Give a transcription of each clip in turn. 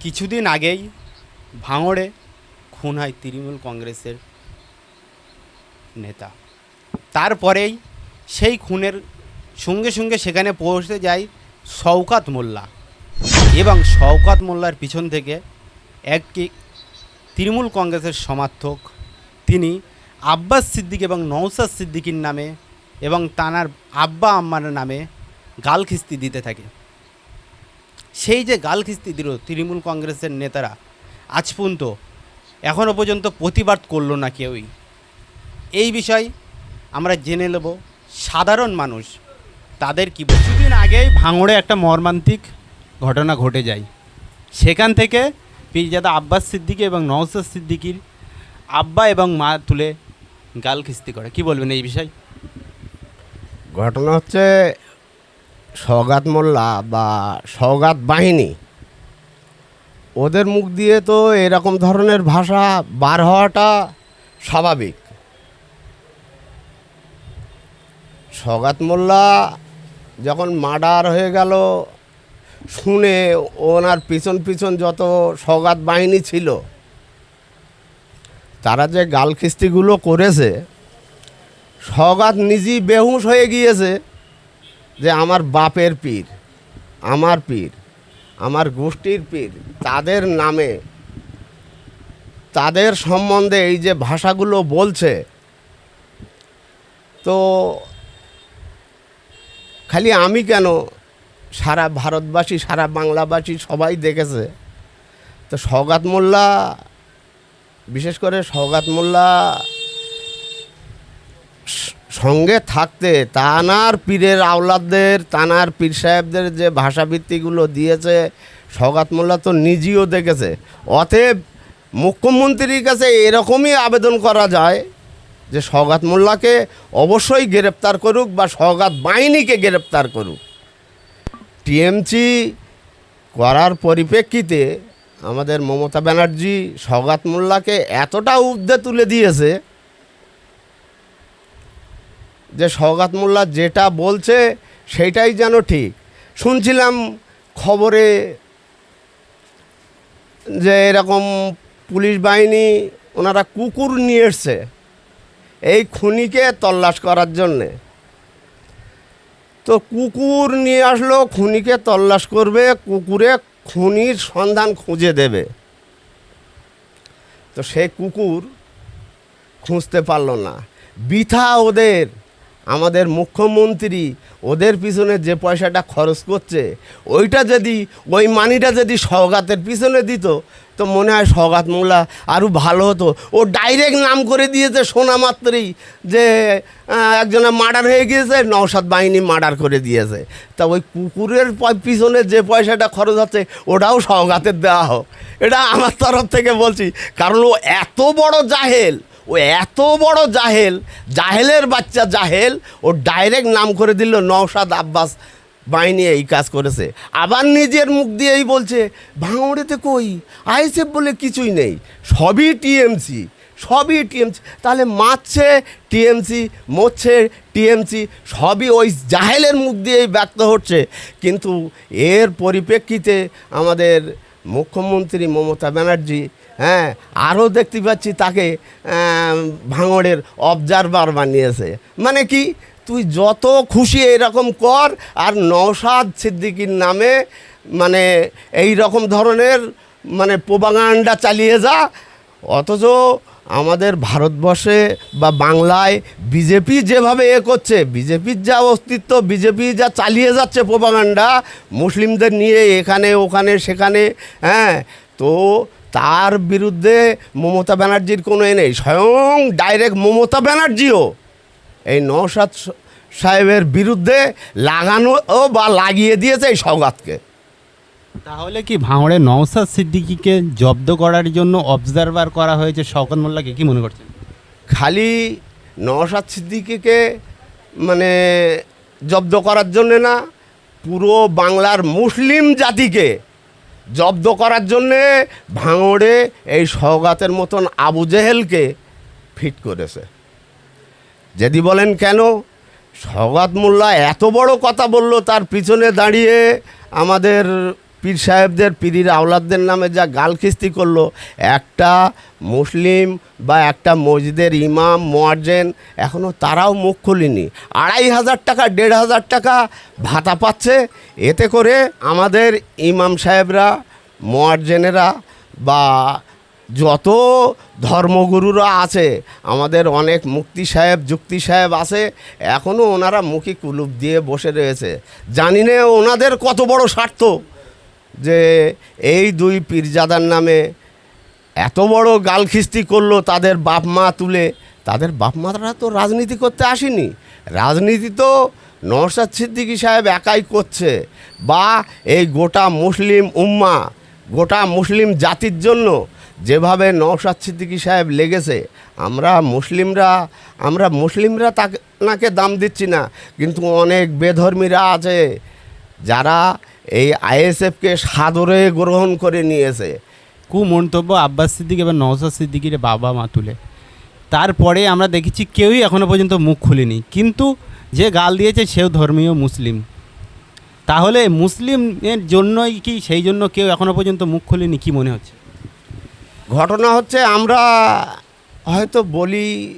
কিছুদিন আগেই ভাঙড়ে খুন হয় তৃণমূল কংগ্রেসের নেতা। তারপরেই সেই খুনের সঙ্গে সঙ্গে সেখানে পৌঁছে যায় শওকাত মোল্লা এবং শওকাত মোল্লার পিছন থেকে একটি তৃণমূল কংগ্রেসের সমর্থক। তিনি আব্বাস সিদ্দিক এবং নৌসাদ সিদ্দিকির নামে এবং তানার আব্বা আম্মার নামে গাল খিস্তি দিতে থাকে। সেই যে গাল খিস্তি দিল তৃণমূল কংগ্রেসের নেতারা আজ পর্যন্ত এখনও পর্যন্ত প্রতিবাদ করল না কেউই। এই বিষয় আমরা জেনে নেব। সাধারণ মানুষ তাদের কি কিছুদিন আগেই ভাঙড়ে একটা মর্মান্তিক ঘটনা ঘটে যায়। সেখান থেকে পীরজাদা আব্বাস সিদ্দিকি এবং নওসাদ সিদ্দিকির আব্বা এবং মা তুলে গাল খিস্তি করে। কি বলবেন এই বিষয়? ঘটনা হচ্ছে সৌগাত মোল্লা বা সৌগাত বাহিনী, ওদের মুখ দিয়ে তো এরকম ধরনের ভাষা বার হওয়াটা স্বাভাবিক। সৌগাত মোল্লা যখন মার্ডার হয়ে গেল, শুনে ওনার পিছন পিছন যত সৌগাত বাহিনী ছিল, তারা যে গালখিস্তিগুলো করেছে সগাত নিজেই বেহুশ হয়ে গিয়েছে। যে আমার বাপের পীর, আমার পীর, আমার গোষ্ঠীর পীর, তাদের নামে, তাদের সম্বন্ধে এই যে ভাষাগুলো বলছে, তো খালি আমি কেন সারা ভারতবাসী, সারা বাংলাবাসী সবাই দেখেছে? তো সৌগাত মোল্লা, বিশেষ করে সৌগাত মোল্লা সঙ্গে থাকতে তানার পীরের আওলাদদের, তানার পীর সাহেবদের যে ভাষাভিত্তিগুলো দিয়েছে সৌগাত মোল্লা তো নিজেও দেখেছে। অতএব মুখ্যমন্ত্রীর কাছে এরকমই আবেদন করা যায় যে সৌগাত মোল্লাকে অবশ্যই গ্রেপ্তার করুক বা সৌগাত বাহিনীকে গ্রেপ্তার করুক। টিএমসি করার পরিপ্রেক্ষিতে আমাদের মমতা ব্যানার্জি সৌগাত মোল্লাকে এতটা উদ্দে তুলে দিয়েছে যে সৌগাত মোল্লা যেটা বলছে সেটাই যেন ঠিক। শুনছিলাম খবরে যে এরকম পুলিশ বাহিনী ওনারা কুকুর নিয়ে এসছে এই খুনিকে তল্লাশ করার জন্যে। তো কুকুর নিয়ে আসলো, খুনিকে তল্লাশ করবে, কুকুরে খুনির সন্ধান খুঁজে দেবে। তো সে কুকুর খুঁজতে পারল না। বৃথা ওদের আমাদের মুখ্যমন্ত্রী ওদের পিছনে যে পয়সাটা খরচ করছে, ওইটা যদি, ওই মানিটা যদি সওগাতের পিছনে দিত, তো মনে হয় সওগাত মোল্লা আরও ভালো হতো। ও ডাইরেক্ট নাম করে দিয়েছে শোনা মাত্রই যে একজনের মার্ডার হয়ে গিয়েছে, নওশাদ বাহিনী মার্ডার করে দিয়েছে। তা ওই কুকুরের পিছনে যে পয়সাটা খরচ হচ্ছে, ওটাও সওগাতের দেওয়া হোক। এটা আমার তরফ থেকে বলছি, কারণ ও এত বড় জাহেল। ও এত বড় জাহেল, জাহেলের বাচ্চা জাহেল, ও ডাইরেক্ট নাম করে দিল নওশাদ আব্বাস বাহিনী এই কাজ করেছে। আবার নিজের মুখ দিয়েই বলছে ভাঙড়েতে কই? আইসেফ বলে কিছুই নেই। সবই টিএমসি সবই টিএমসি। তাহলে মারছে টিএমসি, মরছে টিএমসি, সবই ওই জাহেলের মুখ দিয়েই ব্যক্ত হচ্ছে। কিন্তু এর পরিপ্রেক্ষিতে আমাদের মুখ্যমন্ত্রী মমতা ব্যানার্জি হ্যাঁ আরও দেখতে পাচ্ছি তাকে ভাঙড়ের অবজারভার বানিয়েছে। মানে কি, তুই যত খুশি এরকম কর, আর নওশাদ সিদ্দিকির নামে মানে এই রকম ধরনের মানে প্রোপাগান্ডা চালিয়ে যা। অথচ আমাদের ভারতবর্ষে বা বাংলায় বিজেপি যেভাবে এ করছে, বিজেপির যা অস্তিত্ব, বিজেপি যা চালিয়ে যাচ্ছে প্রোপাগান্ডা মুসলিমদের নিয়ে এখানে, ওখানে, সেখানে হ্যাঁ তো তার বিরুদ্ধে মমতা ব্যানার্জির কোনো এ নেই স্বয়ং ডাইরেক্ট মমতা ব্যানার্জিও এই নৌসাদ সাহেবের বিরুদ্ধে লাগানো ও বা লাগিয়ে দিয়েছে এই সৌগাতকে তাহলে কি ভাঙড়ে নওসাদ সিদ্দিকিকে জব্দ করার জন্য অবজারভার করা হয়েছে শওকত মোল্লাকে কি মনে করছেন? খালি নওসাদ সিদ্দিকিকে মানে জব্দ করার জন্যে না পুরো বাংলার মুসলিম জাতিকে জব্দ করার জন্যে ভাঙড়ে এই সৌগাতের মতন আবু জেহেলকে ফিট করেছে। যদি বলেন কেন? সৌগাত মোল্লা এত বড় কথা বলল, তার পিছনে দাঁড়িয়ে আমাদের পীর সাহেবদের, পীরির আওলাদদের নামে যা গালখিস্তি করল, একটা মুসলিম বা একটা মসজিদের ইমাম, মোয়াজ্জেন এখনও তারাও মুখ খুলিনি। আড়াই হাজার টাকা, দেড় হাজার টাকা ভাতা পাচ্ছে। এতে করে আমাদের ইমাম সাহেবরা, মোয়াজ্জেনেরা বা যত ধর্মগুরুরা আছে, আমাদের অনেক মুক্তি সাহেব, যুক্তি সাহেব আছে এখনও ওনারা মুখী কুলুপ দিয়ে বসে রয়েছে। জানি না ওনাদের কত বড় স্বার্থ। যে এই দুই পীরজাদার নামে এত বড় গালখিস্তি করল তাদের বাপ মা তুলে, তাদের বাপ মারা তো রাজনীতি করতে আসেনি। রাজনীতি তো নওশাদ সিদ্দিকী সাহেব একাই করছে বা এই গোটা মুসলিম উম্মা, গোটা মুসলিম জাতির জন্য যেভাবে নওশাদ সিদ্দিকী সাহেব লেগেছে, আমরা মুসলিমরা আমরা মুসলিমরা তাকে, নাকে দাম দিচ্ছি না, কিন্তু অনেক বেধর্মীরা আছে যারা এই আইএসএফকে সাদরে গ্রহণ করে নিয়েছে। কু মন্তব্য আব্বাস সিদ্দিক এবং নওসাদ সিদ্দিকির বাবা মা তুলে। তারপরে আমরা দেখেছি কেউই এখনও পর্যন্ত মুখ খুলেনি। কিন্তু যে গাল দিয়েছে সেও ধর্মীয় মুসলিম। তাহলে মুসলিমের জন্যই কি সেই জন্য কেউ এখনও পর্যন্ত মুখ খুলেনি কি মনে হচ্ছে? ঘটনা হচ্ছে আমরা হয়তো বলি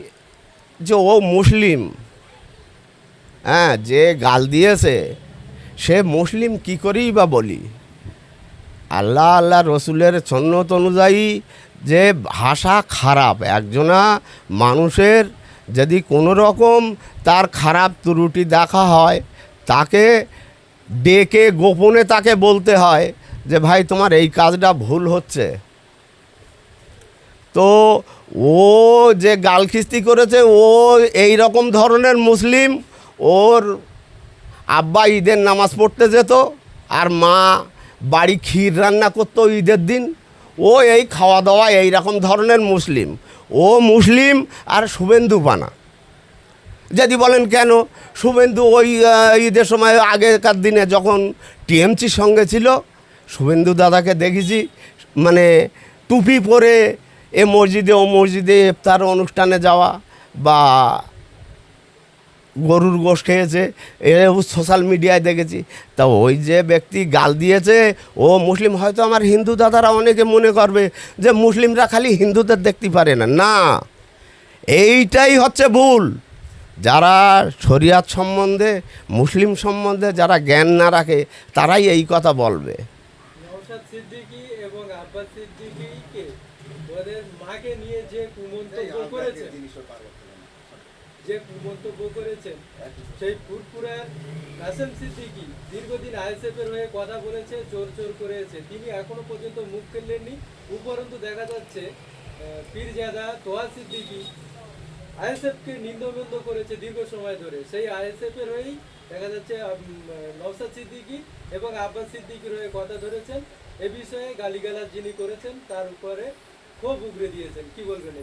যে ও মুসলিম। হ্যাঁ যে গাল দিয়েছে সে মুসলিম কি করেই বা বলি? আল্লাহ আল্লাহ রসুলের সন্ন্যত অনুযায়ী যে ভাষা খারাপ, একজনা মানুষের যদি কোনো রকম তার খারাপ ত্রুটি দেখা হয়, তাকে ডেকে গোপনে তাকে বলতে হয় যে, ভাই, তোমার এই কাজটা ভুল হচ্ছে। তো ও যে গালখিস্তি করেছে, ও এই রকম ধরনের মুসলিম, ওর আব্বা ঈদের নামাজ পড়তে যেত, আর মা বাড়ি ক্ষীর রান্না করতো ঈদের দিন। ও এই খাওয়া দাওয়া এই রকম ধরনের মুসলিম। ও মুসলিম আর শুভেন্দু পানা যদি বলেন কেন? শুভেন্দু ওই ঈদের সময় আগেকার দিনে যখন টিএমসির সঙ্গে ছিল, শুভেন্দু দাদাকে দেখেছি মানে টুপি পরে এ মসজিদে ও মসজিদে ইফতার অনুষ্ঠানে যাওয়া বা গরুর গোশ খেয়েছে এ সোশ্যাল মিডিয়ায় দেখেছি। তা ওই যে ব্যক্তি গাল দিয়েছে ও মুসলিম হয়তো আমার হিন্দু দাদারা অনেকে মনে করবে যে মুসলিমরা খালি হিন্দুদের দেখতে পারে না। না এইটাই হচ্ছে ভুল। যারা শরিয়াত সম্বন্ধে মুসলিম সম্বন্ধে যারা জ্ঞান না রাখে তারাই এই কথা বলবে। এবং আব্বাস সিদ্দিকীকে ওদের মাকে নিয়ে যে করেছে যে কুমন্তব্য করেছেন সেই ফুরফুরার কাসেম সিদ্দিকী দীর্ঘদিন আইএসএফ এর হয়ে কথা বলেছে চোর চোর করেছে। তিনি এখনও পর্যন্ত মুখ খুললেননি উপরন্তু দেখা যাচ্ছে পীরজাদা তোয়া সিদ্দিকী আইএসএফকে নিন্দবন্ধ করেছে দীর্ঘ সময় ধরে। সেই আইএসএফ এর হয়েই দেখা যাচ্ছে উম, নওশাদ সিদ্দিকী এবং আব্বাস সিদ্দিকীর হয়ে কথা ধরেছেন। এ বিষয়ে গালিগালাজ যিনি করেছেন তার উপরে ক্ষোভ উগরে দিয়েছেন। কি বলবেন?